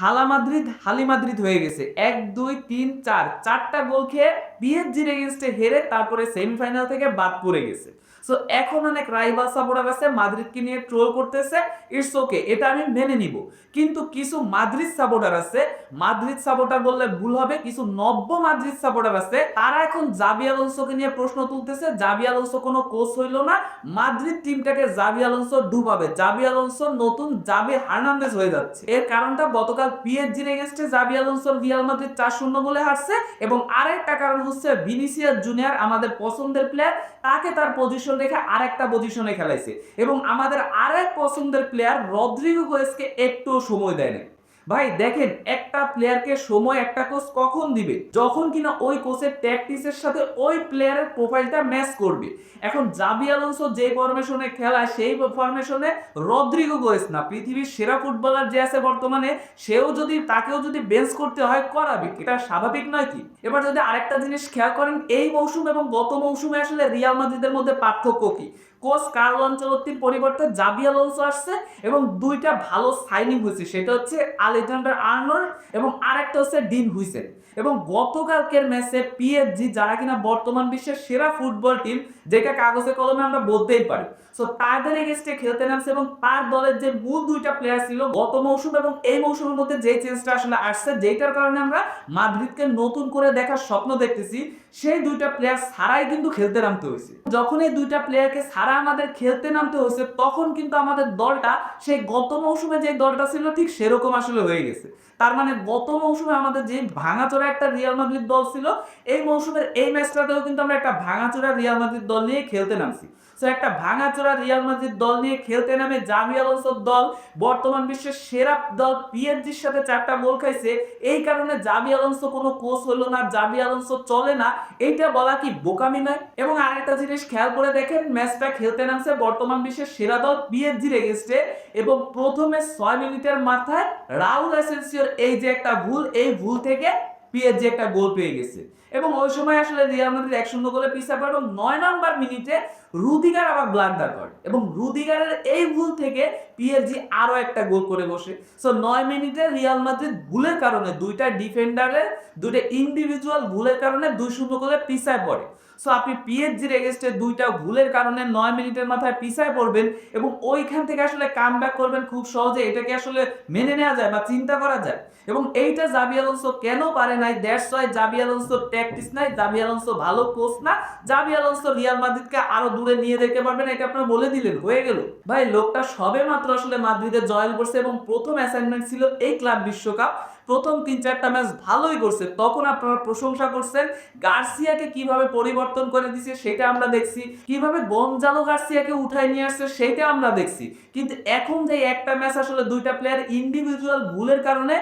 হালা মাদ্রিদ হালি মাদ্রিদ হয়ে গেছে। এক দুই তিন চার। চারটা গোল খেয়ে পিএসজির এগেনস্টে হেরে তারপরে সেমিফাইনাল থেকে বাদ পড়ে গেছে। সো এখন অনেক রাইভাল সাপোর্টার আছে, মাদ্রিদকে নিয়ে ট্রোল করতেছে ইটস ওকে এটা আমি মেনে নিব। কিন্তু কিছু মাদ্রিদ সাপোর্টার আছে, মাদ্রিদ সাপোর্টার বললে ভুল হবে, কিছু নব্য মাদ্রিদ সাপোর্টার আছে, তারা এখন জাবি আলোনসোকে নিয়ে প্রশ্ন তুলতেছে জাবি আলোনসো কোনো কোচ হইল না, Madrid টিমটাকে Xabi Alonso ডুবাবে Xabi Alonso নতুন জাবি হার্নান্দেজ হয়ে যাচ্ছে। এর কারণটা গতকাল পিএসজির এগেনস্টে জাবি আলোনসোর রিয়াল মাদ্রিদ চার শূন্য বলে হারছে, এবং আরেকটা কারণ হচ্ছে ভিনিসিয়াস জুনিয়র, আমাদের পছন্দের প্লেয়ার তাকে তার পজিশন রেখে আরেকটা পজিশনে খেলাইছে। এবং আমাদের আরেক পছন্দের প্লেয়ার রদ্রিগো গোয়েসকে একটু সময় দেয় না ভাই, দেখেন, একটা প্লেয়ারকে সময়, একটা কোচ কখন দিবে? যখন কিনা ওই কোচের ট্যাকটিসের সাথে ওই প্লেয়ারের প্রোফাইলটা ম্যাচ করবে। এখন জাবি আলোনসো যে ফরমেশনে খেলায়, সেই ফরমেশনে রদ্রিগো গোয়েস না, পৃথিবীর সেরা ফুটবলার যে আছে বর্তমানে, সেও যদি, তাকেও যদি বেঞ্চ করতে হয়, করাবে? এটা স্বাভাবিক নয় কি? এবার যদি আরেকটা জিনিস খেয়াল করেন, এই মৌসুম এবং গত মৌসুমে আসলে রিয়াল মাদ্রিদের মধ্যে পার্থক্য কি? কোচ কার্লো আঞ্চলত্তির পরিবর্তে জাবি আলোনসো আসছে এবং দুইটা ভালো সাইনিং হয়েছে। সেটা হচ্ছে আলেকজান্ডার আর্নল্ড এবং আরেকটা হচ্ছে ডিন হুইসেন। এবং গতকালকের ম্যাচে পিএসজি যারা কিনা বর্তমান বিশ্বের সেরা ফুটবল টিম, যেটা কাগজে কলমে আমরা বলতেই পারি। সো তাদের এগেস্টে খেলতে নামছে এবং তার দলের যে মূল দুইটা প্লেয়ার ছিল গত মৌসুম এবং এই মৌসুমের মধ্যে যে চেঞ্জটা আসলে আসছে যেটার কারণে আমরা মাদ্রিদকে নতুন করে দেখার স্বপ্ন দেখতেছি, সেই দুইটা প্লেয়ার ছাড়াই কিন্তু খেলতে নামতে হয়েছে। যখন এই দুইটা প্লেয়ারকে ছাড়া আমাদের খেলতে নামতে হয়েছে, তখন কিন্তু আমাদের দলটা, সেই গত মৌসুমে যে দলটা ছিল, ঠিক সেরকম আসলে হয়ে গেছে। তার মানে গত মৌসুমে আমাদের যে ভাঙাচোরা একটা রিয়াল মাদ্রিদ দল ছিল, এই মৌসুমের এই ম্যাচটাতেও কিন্তু আমরা একটা ভাঙাচোরা রিয়াল মাদ্রিদ দল নিয়ে খেলতে নামছি। সো একটা ভাঙাচোরা রিয়াল মাদ্রিদ দল নিয়ে খেলতে নামে জাভি আলোনসোর দল। বর্তমান বিশ্বের সেরা দল পিএসজির সাথে চারটা গোল খাইছে। এই কারণে জাভি আলোনসো কোনো কোচ হলো না জাভি আলোনসো চলে না। এইটা বলা কি বোকামি নয়? এবং আরেকটা জিনিস খেয়াল করে দেখেন, ম্যাচটা খেলতে নামছে বর্তমান বিশ্বের সেরা দল পিএসজির এগেস্টে এবং প্রথমে ছয় মিনিটের মাথায় রাহুল এসেন্সিওর এই যে একটা ভুল, এই ভুল থেকে পিএসজি একটা গোল পেয়ে গেছে। এবং ওই সময় আসলে রিয়াল মাদ্রিদ এক শূন্য গোলে পিছিয়ে পড়ে এবং নয় নম্বর মিনিটে রুদিগার আবার ব্লান্ডার করে এবং রুদিগারের এই ভুল থেকে পিএসজি আরও একটা গোল করে বসে। সো নয় মিনিটে রিয়াল মাদ্রিদ ভুলের কারণে দুইটা ডিফেন্ডারের দুইটা ইন্ডিভিজুয়াল ভুলের কারণে দুই শূন্য গোলে পিছায় পড়ে। সো আপনি পিএসজির এগেস্টে দুইটা ভুলের কারণে নয় মিনিটের মাথায় পিছায় পড়বেন এবং ওইখান থেকে আসলে কাম করবেন খুব সহজে। এটাকে আসলে মেনে নেওয়া যায় বা চিন্তা করা যায়? এবং এইটা জাবি আলোনসো কেন পারে নাই? That's why Xabi Alonso practice নাই জাবি আলোনসো ভালো কোচ না জাবি আলোনসো রিয়াল মাদ্রিদকে আরও দূরে নিয়ে যেতে পারবেন এটা আপনারা বলে দিলেন, হয়ে গেল। ভাই, লোকটা সবে মাত্র আসলে মাদ্রিদে জয়েন করছে এবং প্রথম অ্যাসাইনমেন্ট ছিল এই ক্লাব বিশ্বকাপ। প্রথম তিন চারটা ম্যাচ ভালোই করছে, তখন আপনারা প্রশংসা করছেন, গার্সিয়াকে কীভাবে পরিবর্তন করে দিছে সেটা আমরা দেখছি, কীভাবে গঞ্জালো গার্সিয়াকে উঠায় নিয়ে আসছে সেটা আমরা দেখছি। কিন্তু এখন যে একটা ম্যাচ আসলে দুইটা প্লেয়ার ইন্ডিভিজুয়াল ভুলের কারণে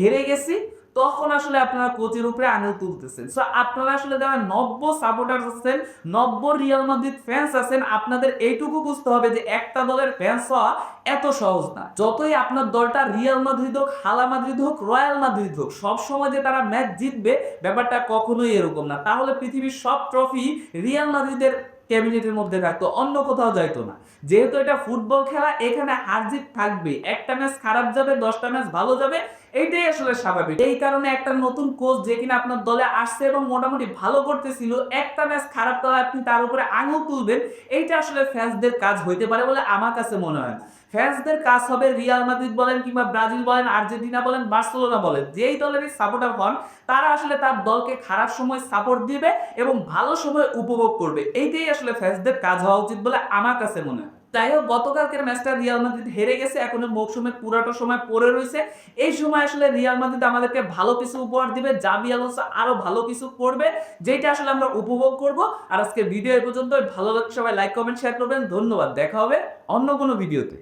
হেরে গেছি তখন আসলে আপনারা কোচের উপরে আঙুল তুলতেছেন। সো আপনারা আসলে যারা নব্য সাপোর্টার আছেন, নব্য রিয়াল মাদ্রিদ ফ্যান্স আছেন, আপনাদের এইটুকু বুঝতে হবে যে একটা দলের ফ্যান্স হওয়া এত সহজ না। যতই আপনার দলটা রিয়াল মাদ্রিদ হোক, হালা মাদ্রিদ হোক রয়্যাল মাদ্রিদ হোক, সব সময় যে তারা ম্যাচ জিতবে, ব্যাপারটা কখনোই এরকম না। তাহলে পৃথিবীর সব ট্রফি রিয়াল মাদ্রিদের ক্যাবিনেটের মধ্যে থাকতো, অন্য কোথাও যাইতো না। যেহেতু এটা ফুটবল খেলা, এখানে হার জিত থাকবে একটা ম্যাচ খারাপ যাবে, দশটা ম্যাচ ভালো যাবে এইটাই আসলে স্বাভাবিক। এই কারণে একটা নতুন কোচ যে কিনা আপনার দলে আসছে এবং মোটামুটি ভালো করতেছিল, একটা ম্যাচ খারাপ করা আপনি তার উপরে আঙুল তুলবেন, এইটা আসলে ফ্যান্সদের কাজ হইতে পারে বলে আমার কাছে মনে হয়। ফ্যান্সদের কাজ হবে রিয়াল মাদ্রিদ বলেন কিংবা ব্রাজিল বলেন, আর্জেন্টিনা বলেন, বার্সেলোনা বলেন, যেই দলেরই সাপোর্টার হন, তারা আসলে তার দলকে খারাপ সময় সাপোর্ট দিবে এবং ভালো সময় উপভোগ করবে। এইটাই আসলে ফ্যান্সদের কাজ হওয়া উচিত বলে আমার কাছে মনে হয়। যাই হোক, গতকালকের ম্যাচটা রিয়াল মাদ্রিদ হেরে গেছে, এখনও মৌসুমে পুরাটা সময় পড়ে রয়েছে এই সময় আসলে রিয়াল মাদ্রিদ আমাদেরকে ভালো কিছু উপহার দিবে জাবি আলোসা আরও ভালো কিছু করবে যেটা আসলে আমরা উপভোগ করব। আর আজকে ভিডিও এ পর্যন্ত ভালো লাগলে সবাই লাইক কমেন্ট শেয়ার করবেন। ধন্যবাদ, দেখা হবে অন্য কোনো ভিডিওতে।